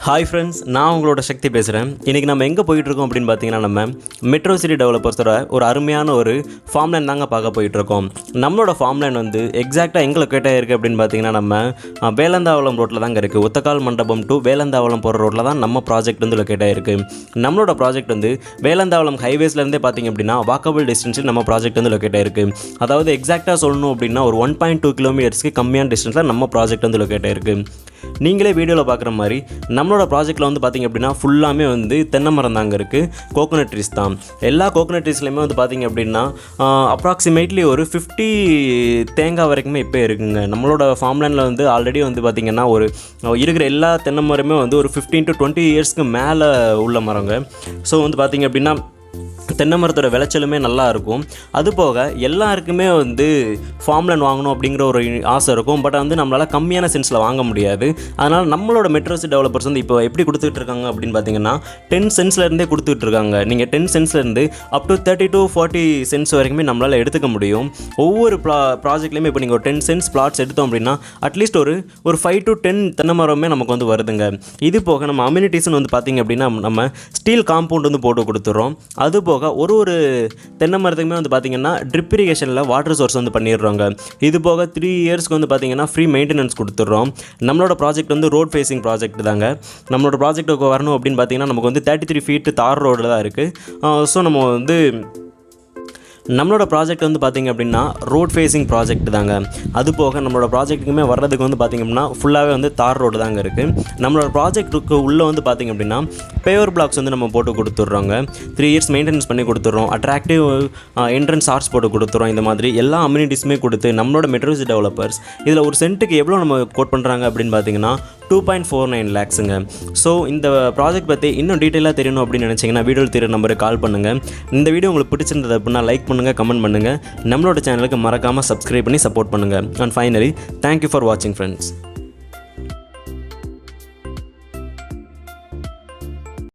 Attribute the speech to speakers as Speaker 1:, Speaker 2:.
Speaker 1: Hi friends நான் உங்களோட சக்தி பேசுகிறேன் இன்றைக்கி நம்ம எங்கே போயிட்டுருக்கோம் அப்படின்னு பார்த்தீங்கன்னா நம்ம மெட்ரோ சிட்டி டெவலப்பர்ஸோட ஒரு அருமையான ஒரு ஃபார்ம் லேண்ட் தாங்க பார்க்க போயிட்டுருக்கோம். நம்மளோட ஃபார்ம் லேண்ட் வந்து எக்ஸாக்டாக எங்கே லொக்கேட்டாக இருக்குது அப்படின்னு பார்த்தீங்கன்னா நம்ம வேலந்தாவளம் ரோட்டில் தாங்க இருக்குது ஒத்தக்கால் மண்டபம் டு வேலந்தாவளம் போகிற ரோட்டில் தான் நம்ம ப்ராஜெக்ட் வந்து லொக்கேட்டாக இருக்குது நம்மளோட ப்ராஜெக்ட் வந்து வேலந்தாவளம் ஹைவேஸ்லேருந்தே பார்த்தீங்க அப்படின்னா வாக்கபிள் டிஸ்டன்ஸில் நம்ம ப்ராஜெக்ட் வந்து லொக்கேட்டாக இருக்குது அதாவது எக்ஸாக்டாக சொல்லணும் அப்படின்னா ஒரு ஒன் பாயிண்ட் டூ கிலோமீட்டர்ஸ்க்கு கம்மியான டிஸ்டன்ஸில் நம்ம ப்ராஜெக்ட் வந்து லொக்கேட் இருக்குது நீங்களே வீடியோவில் பார்க்குற மாதிரி நம்மளோட ப்ராஜெக்ட்டில் வந்து பார்த்திங்க அப்படின்னா ஃபுல்லாமே வந்து தென்னை மரம் தாங்க இருக்குது கோகோனட் ட்ரீஸ் தான். எல்லா கோகோனட் ட்ரீஸ்லையுமே வந்து பார்த்திங்க அப்படின்னா அப்ராக்சிமேட்லி ஒரு ஃபிஃப்டி தேங்காய் வரைக்குமே இப்போ இருக்குங்க. நம்மளோட ஃபார்ம்லேண்டில் வந்து ஆல்ரெடி வந்து பார்த்திங்கன்னா ஒரு இருக்கிற எல்லா தென்னை மரமே வந்து ஒரு ஃபிஃப்டீன் டு டுவெண்ட்டி இயர்ஸ்க்கு மேலே உள்ள மரங்க. ஸோ வந்து பார்த்திங்க அப்படின்னா தென்னை மரத்தோட விளைச்சலுமே நல்லா இருக்கும். அது போக எல்லாருக்குமே வந்து ஃபார்ம்லன் வாங்கணும் அப்படிங்கிற ஒரு ஆசை இருக்கும். பட் வந்து நம்மளால் கம்மியான சென்ஸில் வாங்க முடியாது. அதனால் நம்மளோட மெட்ரோசி டெவலப்பர்ஸ் வந்து இப்போ எப்படி கொடுத்துட்டு இருக்காங்க அப்படின்னு பார்த்தீங்கன்னா டென் சென்ஸ்லேருந்தே கொடுத்துட்டு இருக்காங்க நீங்கள் ten சென்ஸ்லேருந்து up to thirty to forty cents வரைக்குமே நம்மளால் எடுத்துக்க முடியும். ஒவ்வொரு ப்ரா ப்ராஜெக்ட்லேயுமே இப்போ நீங்கள் ஒரு டென் சென்ஸ் பிளாட்ஸ் எடுத்தோம் அப்படின்னா அட்லீஸ்ட் ஒரு ஒரு ஃபைவ் டு டென் தென்னை மரமே நமக்கு வந்து வருதுங்க. இது போக நம்ம அம்யூனிட்டிஸ்னு வந்து பார்த்தீங்க அப்படின்னா நம்ம ஸ்டீல் காம்பவுண்ட் வந்து போட்டு கொடுத்துட்றோம். அது போக ஒரு ஒரு தென்னை மரத்துக்குமே வந்து பார்த்தீங்கன்னா ட்ரிப் இரிகேஷனில் வாட்டர் சோர்ஸ் வந்து பண்ணிடுறோங்க. இது போக த்ரீ இயர்ஸ்க்கு வந்து பார்த்தீங்கன்னா ஃப்ரீ மெயின்டெனன்ஸ் கொடுத்துட்றோம். நம்மளோட ப்ராஜெக்ட் வந்து ரோட் ஃபேஸிங் ப்ராஜெக்ட் தாங்க. நம்மளோட ப்ராஜெக்ட்டுக்கு வரணும் அப்படின்னு பார்த்தீங்கன்னா நமக்கு வந்து தேர்ட்டி த்ரீ ஃபீட்டு தார் ரோடில் தான் இருக்குது ஸோ நம்ம வந்து நம்மளோட ப்ராஜெக்ட் வந்து பார்த்திங்க அப்படின்னா ரோட் ஃபேஸிங் ப்ராஜெக்ட் தாங்க. அது போக நம்மளோட ப்ராஜெக்ட்டுக்குமே வர்றதுக்கு வந்து பார்த்திங்க அப்படின்னா ஃபுல்லாகவே வந்து தார் ரோடு தாங்க இருக்குது நம்மளோட ப்ராஜெக்ட்டுக்கு உள்ளே வந்து பார்த்திங்க அப்படின்னா பேவர் பிளாக்ஸ் வந்து நம்ம போட்டு கொடுத்துட்றோங்க. த்ரீ இயர்ஸ் மெயின்டெனன்ஸ் பண்ணி கொடுத்துட்றோம். அட்ராக்டிவ் என்ட்ரன்ஸ் ஆர்ட்ஸ் போட்டு கொடுத்துறோம் இந்த மாதிரி எல்லா அம்யூனிட்டிஸுமே கொடுத்து நம்மளோட மெட்ரோசி டெவலப்பர்ஸ் இதில் ஒரு சென்ட்டுக்கு எவ்வளோ நம்ம கோட் பண்ணுறாங்க அப்படின்னு பார்த்தீங்கன்னா டூ பாயிண்ட் ஃபோர் நைன் லேக்ஸுங்க ஸோ இந்த ப்ராஜெக்ட் பற்றி இன்னும் டீட்டெயிலாக தெரியணும் அப்படின்னு நினச்சிங்கன்னா வீடியோ தெரிய நம்பருக்கு கால் பண்ணுங்கள் இந்த வீடியோ உங்களுக்கு பிடிச்சிருந்தது அப்படின்னா லைக் பண்ணுங்கள் கமெண்ட் பண்ணுங்கள் நம்மளோட சேனலுக்கு மறக்காமல் சப்ஸ்கிரைப் பண்ணி சப்போர்ட் பண்ணுங்கள் and finally thank you for வாட்சிங் ஃப்ரெண்ட்ஸ்